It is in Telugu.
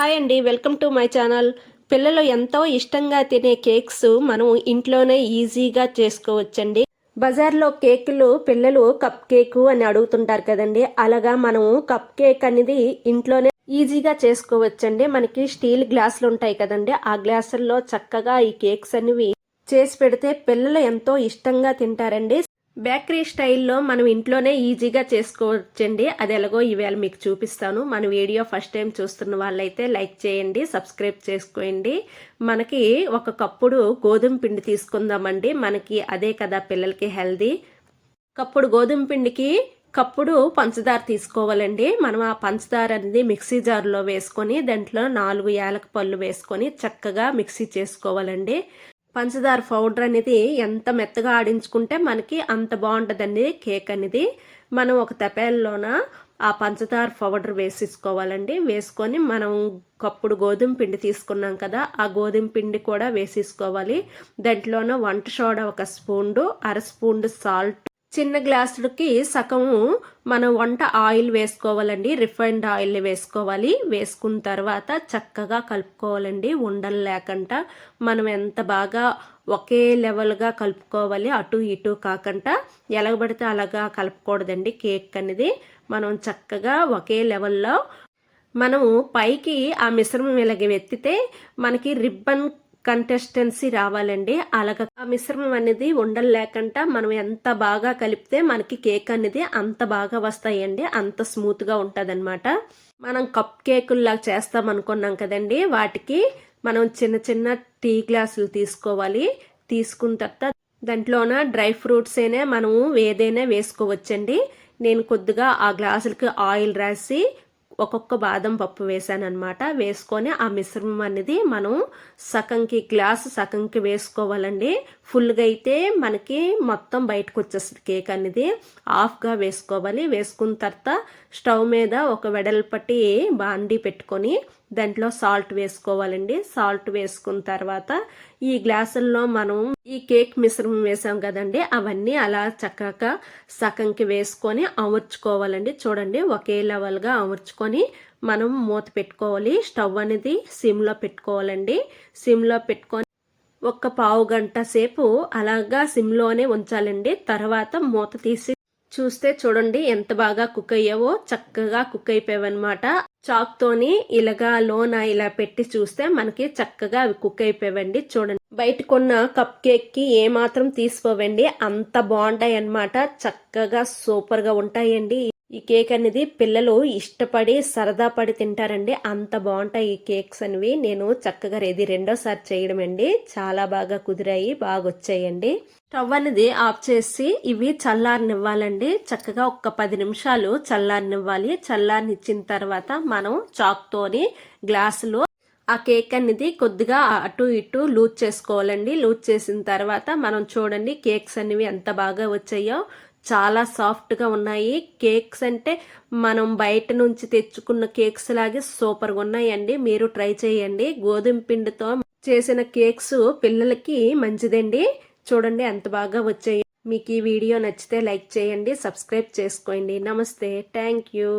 హాయ్ అండి వెల్కమ్ టు మై ఛానల్. పిల్లలు ఎంతో ఇష్టంగా తినే కేక్స్ మనం ఇంట్లోనే ఈజీగా చేసుకోవచ్చండి. బజార్లో కేకులు పిల్లలు కప్ కేకు అని అడుగుతుంటారు కదండి. అలాగా మనం కప్ కేక్ అనేది ఇంట్లోనే ఈజీగా చేసుకోవచ్చండి. మనకి స్టీల్ గ్లాసులు ఉంటాయి కదండి. ఆ గ్లాసుల్లో చక్కగా ఈ కేక్స్ అనేవి చేసి పెడితే పిల్లలు ఎంతో ఇష్టంగా తింటారండి. బేకరీ స్టైల్లో మనం ఇంట్లోనే ఈజీగా చేసుకోవచ్చండి. అది ఎలాగో ఈవేళ మీకు చూపిస్తాను. మన వీడియో ఫస్ట్ టైం చూస్తున్న వాళ్ళైతే లైక్ చేయండి సబ్స్క్రైబ్ చేసుకోండి. మనకి ఒక కప్పుడు గోధుమ పిండి తీసుకుందామండి. మనకి అదే కదా పిల్లలకి హెల్దీ. కప్పుడు గోధుమ పిండికి కప్పుడు పంచదార తీసుకోవాలండి. మనం ఆ పంచదార అనేది మిక్సీ జార్లో వేసుకొని దాంట్లో నాలుగు యాలక పళ్ళు వేసుకొని చక్కగా మిక్సీ చేసుకోవాలండి. పంచదార పౌడర్ అనేది ఎంత మెత్తగా ఆడించుకుంటే మనకి అంత బాగుంటుందండి కేక్ అనేది. మనం ఒక తెపేల్లోన ఆ పంచదార పౌడర్ వేసేసుకోవాలండి. వేసుకొని మనం కప్పుడు గోధుమ పిండి తీసుకున్నాం కదా ఆ గోధుమ పిండి కూడా వేసేసుకోవాలి. దాంట్లోనూ వంట సోడా ఒక స్పూన్ అర స్పూన్ సాల్ట్ చిన్న గ్లాసులకి సగము మనం వంట ఆయిల్ వేసుకోవాలండి. రిఫైన్డ్ ఆయిల్ వేసుకోవాలి. వేసుకున్న తర్వాత చక్కగా కలుపుకోవాలండి. ఉండలు లేకుండా మనం ఎంత బాగా ఒకే లెవెల్గా కలుపుకోవాలి. అటు ఇటు కాకుండా ఎలగబడితే అలాగా కలుపుకూడదండి కేక్ అనేది మనం చక్కగా ఒకే లెవెల్లో మనము పైకి ఆ మిశ్రమం ఇలాగ ఎత్తితే మనకి రిబ్బన్ కంటెస్టెన్సీ రావాలండి. అలాగ ఆ మిశ్రమం అనేది ఉండలు లేకుండా మనం ఎంత బాగా కలిపితే మనకి కేక్ అనేది అంత బాగా వస్తాయండి. అంత స్మూత్గా ఉంటుంది అనమాట మనం కప్ కేకుల్లాగా చేస్తాం అనుకున్నాం కదండి. వాటికి మనం చిన్న చిన్న టీ గ్లాసులు తీసుకోవాలి. తీసుకున్న తర్వాత దాంట్లోన డ్రై ఫ్రూట్స్ అయినా మనము ఏదైనా వేసుకోవచ్చండి. నేను కొద్దిగా ఆ గ్లాసులకి ఆయిల్ రాసి ఒక్కొక్క బాదం పప్పు వేసాను అనమాట వేసుకొని ఆ మిశ్రమం అనేది మనం సగంకి గ్లాస్ సగంకి వేసుకోవాలండి. ఫుల్గా అయితే మనకి మొత్తం బయటకు వచ్చేస్తుంది కేక్ అనేది. ఆఫ్గా వేసుకోవాలి. వేసుకున్న తర్వాత స్టవ్ మీద ఒక వెడల్పట్టి బాండి పెట్టుకొని దాంట్లో సాల్ట్ వేసుకోవాలండి. సాల్ట్ వేసుకున్న తర్వాత ఈ గ్లాసుల్లో మనం ఈ కేక్ మిశ్రమం వేసాం కదండి అవన్నీ అలా చక్కగా సగంకి వేసుకొని అమర్చుకోవాలండి. చూడండి ఒకే లెవెల్గా అమర్చుకొని మనం మూత పెట్టుకోవాలి. స్టవ్ అనేది సిమ్లో పెట్టుకోవాలండి. సిమ్లో పెట్టుకొని ఒక్క పావు గంట సేపు అలాగా సిమ్లోనే ఉంచాలండి. తర్వాత మూత తీసి చూస్తే చూడండి ఎంత బాగా కుక్ అయ్యావో. చక్కగా కుక్ అయిపోయావన్నమాట. చాక్ తోని ఇలాగా లోన ఇలా పెట్టి చూస్తే మనకి చక్కగా అవి కుక్ అయిపోయావండి. చూడండి. బయట కొన్న కప్ కేక్కి ఏ మాత్రం తీసుకోవండి అంత బాగుంటాయి అన్నమాట చక్కగా సూపర్గా ఉంటాయండి ఈ ఈ కేక్ అనేది పిల్లలు ఇష్టపడి సరదా పడి తింటారండి. అంత బాగుంటాయి ఈ కేక్స్ అనేవి. నేను చక్కగా ఇది రెండోసారి చేయడం అండి. చాలా బాగా కుదిరాయి బాగా వచ్చాయండి. స్టవ్ అనేది ఆఫ్ చేసి ఇవి చల్లారనివ్వాలండి. చక్కగా ఒక పది నిమిషాలు చల్లారనివ్వాలి. చల్లారనిచ్చిన తర్వాత మనం చాక్తోని గ్లాసులో ఆ కేక్ అనేది కొద్దిగా అటు ఇటు లూజ్ చేసుకోవాలండి. లూజ్ చేసిన తర్వాత మనం చూడండి కేక్స్ అనేవి ఎంత బాగా వచ్చాయో. చాలా సాఫ్ట్గా ఉన్నాయి. కేక్స్ అంటే మనం బయట నుంచి తెచ్చుకున్న కేక్స్ లాగే సూపర్గా ఉన్నాయండి. మీరు ట్రై చేయండి. గోధుమ పిండితో చేసిన కేక్స్ పిల్లలకి మంచిదండి. చూడండి ఎంత బాగా వచ్చాయి. మీకు ఈ వీడియో నచ్చితే లైక్ చేయండి సబ్స్క్రైబ్ చేసుకోండి. నమస్తే. Thank you